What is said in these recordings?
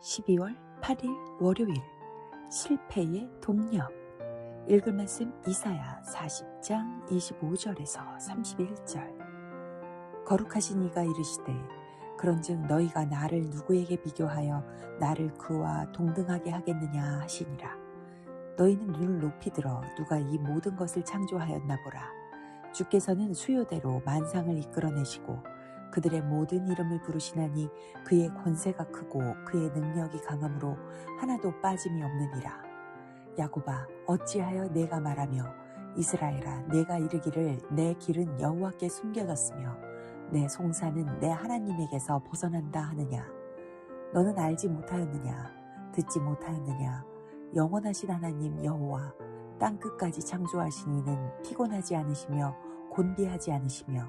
12월 8일 월요일 실패의 동력. 읽을 말씀 이사야 40장 25절에서 31절. 거룩하신 이가 이르시되 그런즉 너희가 나를 누구에게 비교하여 나를 그와 동등하게 하겠느냐 하시니라. 너희는 눈을 높이 들어 누가 이 모든 것을 창조하였나 보라. 주께서는 수요대로 만상을 이끌어내시고 그들의 모든 이름을 부르시나니 그의 권세가 크고 그의 능력이 강함으로 하나도 빠짐이 없느니라. 야곱아 어찌하여 내가 말하며 이스라엘아 내가 이르기를 내 길은 여호와께 숨겨졌으며 내 송사는 내 하나님에게서 벗어난다 하느냐? 너는 알지 못하였느냐? 듣지 못하였느냐? 영원하신 하나님 여호와 땅 끝까지 창조하신 이는 피곤하지 않으시며 곤비하지 않으시며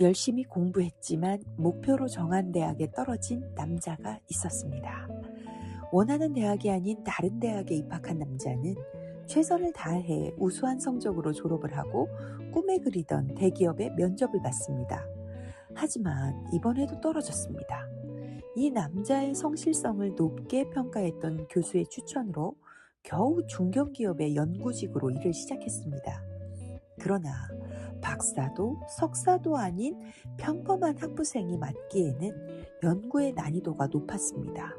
열심히 공부했지만 목표로 정한 대학에 떨어진 남자가 있었습니다. 원하는 대학이 아닌 다른 대학에 입학한 남자는 최선을 다해 우수한 성적으로 졸업을 하고 꿈에 그리던 대기업의 면접을 받습니다. 하지만 이번에도 떨어졌습니다. 이 남자의 성실성을 높게 평가했던 교수의 추천으로 겨우 중견기업의 연구직으로 일을 시작했습니다. 그러나 박사도 석사도 아닌 평범한 학부생이 맡기에는 연구의 난이도가 높았습니다.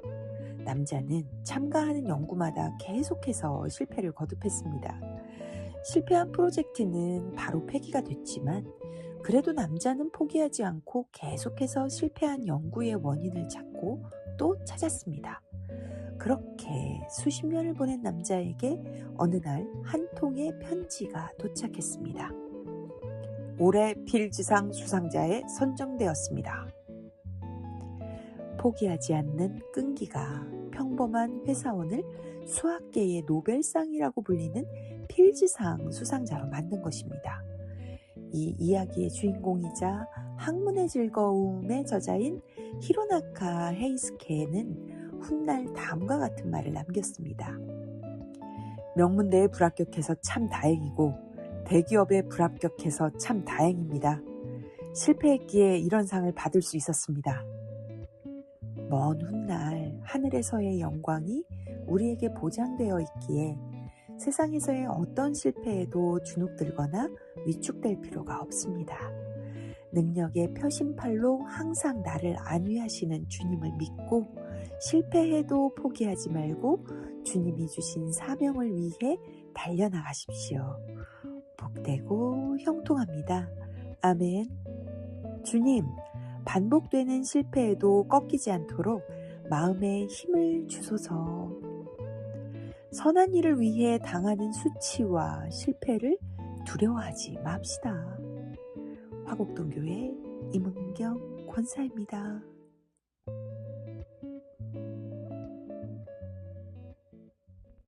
남자는 참가하는 연구마다 계속해서 실패를 거듭했습니다. 실패한 프로젝트는 바로 폐기가 됐지만 그래도 남자는 포기하지 않고 계속해서 실패한 연구의 원인을 찾고 또 찾았습니다. 그렇게 수십 년을 보낸 남자에게 어느 날 한 통의 편지가 도착했습니다. 올해 필즈상 수상자에 선정되었습니다. 포기하지 않는 끈기가 평범한 회사원을 수학계의 노벨상이라고 불리는 필즈상 수상자로 만든 것입니다. 이 이야기의 주인공이자 학문의 즐거움의 저자인 히로나카 헤이스케는 훗날 다음과 같은 말을 남겼습니다. 명문대에 불합격해서 참 다행이고 대기업에 불합격해서 참 다행입니다. 실패했기에 이런 상을 받을 수 있었습니다. 먼 훗날 하늘에서의 영광이 우리에게 보장되어 있기에 세상에서의 어떤 실패에도 주눅들거나 위축될 필요가 없습니다. 능력의 표심팔로 항상 나를 안위하시는 주님을 믿고 실패해도 포기하지 말고 주님이 주신 사명을 위해 달려나가십시오. 복되고 형통합니다. 아멘. 주님, 반복되는 실패에도 꺾이지 않도록 마음에 힘을 주소서. 선한 일을 위해 당하는 수치와 실패를 두려워하지 맙시다. 화곡동교회 임은경 권사입니다.